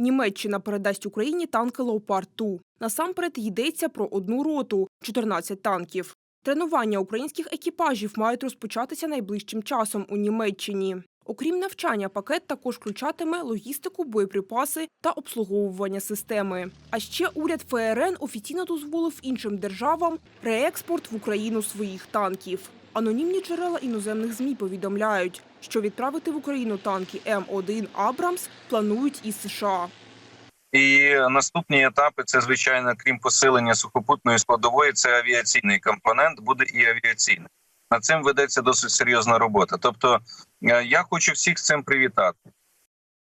Німеччина передасть Україні танки Леопард 2 Насамперед йдеться про одну роту 14 танків. Тренування українських екіпажів мають розпочатися найближчим часом у Німеччині. Окрім навчання, пакет також включатиме логістику, боєприпаси та обслуговування системи. А ще уряд ФРН офіційно дозволив іншим державам реекспорт в Україну своїх танків. Анонімні джерела іноземних змі повідомляють, що відправити в Україну танки М1 Абрамс планують із США. І наступні етапи це звичайно, крім посилення сухопутної складової, це авіаційний компонент, буде і авіаційний. Над цим ведеться досить серйозна робота. Тобто, е, я хочу всіх з цим привітати.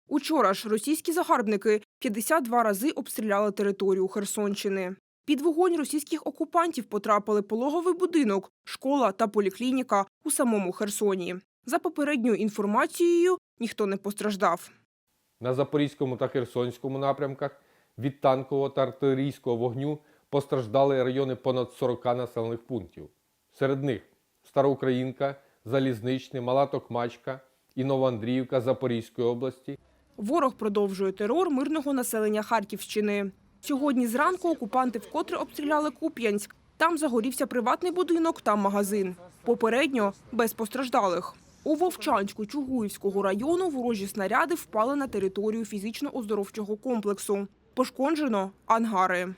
Учора ж російські загарбники 52 рази обстріляли територію Херсонщини. Під вогонь російських окупантів потрапили пологовий будинок, школа та поліклініка у самому Херсоні. За попередньою інформацією, ніхто не постраждав. На Запорізькому та Херсонському напрямках від танкового та артилерійського вогню постраждали райони понад 40 населених пунктів. Серед них Староукраїнка, Залізничне, Мала Токмачка і Новоандріївка Запорізької області, Ворог продовжує терор мирного населення Харківщини. Сьогодні зранку окупанти вкотре обстріляли Куп'янськ. Там загорівся приватний будинок та магазин. Попередньо без постраждалих. У Вовчанську Чугуївського району ворожі снаряди впали на територію фізично-оздоровчого комплексу. Пошкоджено ангари.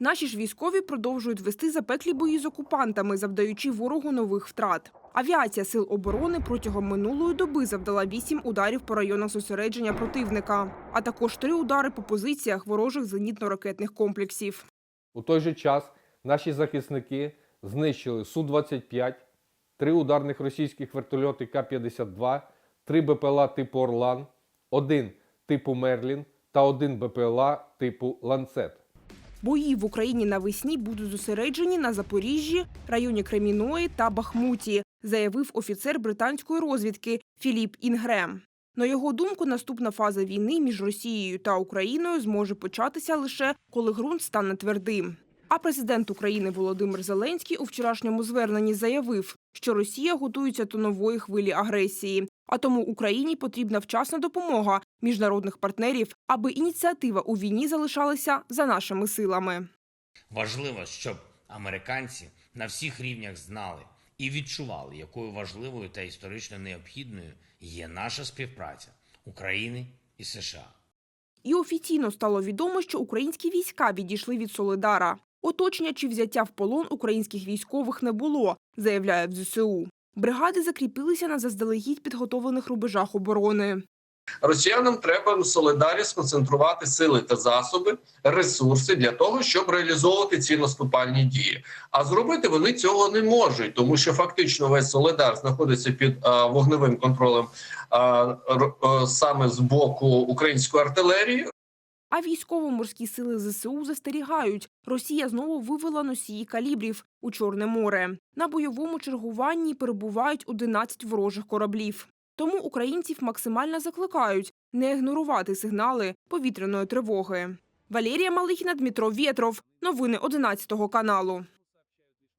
Наші ж військові продовжують вести запеклі бої з окупантами, завдаючи ворогу нових втрат. Авіація сил оборони протягом минулої доби завдала вісім ударів по районах зосередження противника, а також три удари по позиціях ворожих зенітно-ракетних комплексів. У той же час наші захисники знищили Су-25, три ударних російських вертольоти К-52, три БПЛА типу Орлан, один типу Мерлін та один БПЛА типу Ланцет. Бої в Україні навесні будуть зосереджені на Запоріжжі, районі Креміної та Бахмуті, заявив офіцер британської розвідки Філіп Інгрем. На його думку, наступна фаза війни між Росією та Україною зможе початися лише коли ґрунт стане твердим. А президент України Володимир Зеленський у вчорашньому зверненні заявив, що Росія готується до нової хвилі агресії, а тому Україні потрібна вчасна допомога міжнародних партнерів, аби ініціатива у війні залишалася за нашими силами. Важливо, щоб американці на всіх рівнях знали і відчували, якою важливою та історично необхідною є наша співпраця України і США. І офіційно стало відомо, що українські війська відійшли від Солидара. Оточення чи взяття в полон українських військових не було, заявляє в ЗСУ. Бригади закріпилися на заздалегідь підготовлених рубежах оборони. Росіянам треба Солидарі сконцентрувати сили та засоби, ресурси для того, щоб реалізовувати ці наступальні дії. А зробити вони цього не можуть, тому що фактично весь Солидар знаходиться під а, вогневим контролем а, р- а, саме з боку української артилерії. А військово-морські сили ЗСУ застерігають. Росія знову вивела носії калібрів у Чорне море. На бойовому чергуванні перебувають 11 ворожих кораблів. Тому українців максимально закликають не ігнорувати сигнали повітряної тривоги. Валерія Малихіна, Дмитро Вєтров. Новини 11 каналу.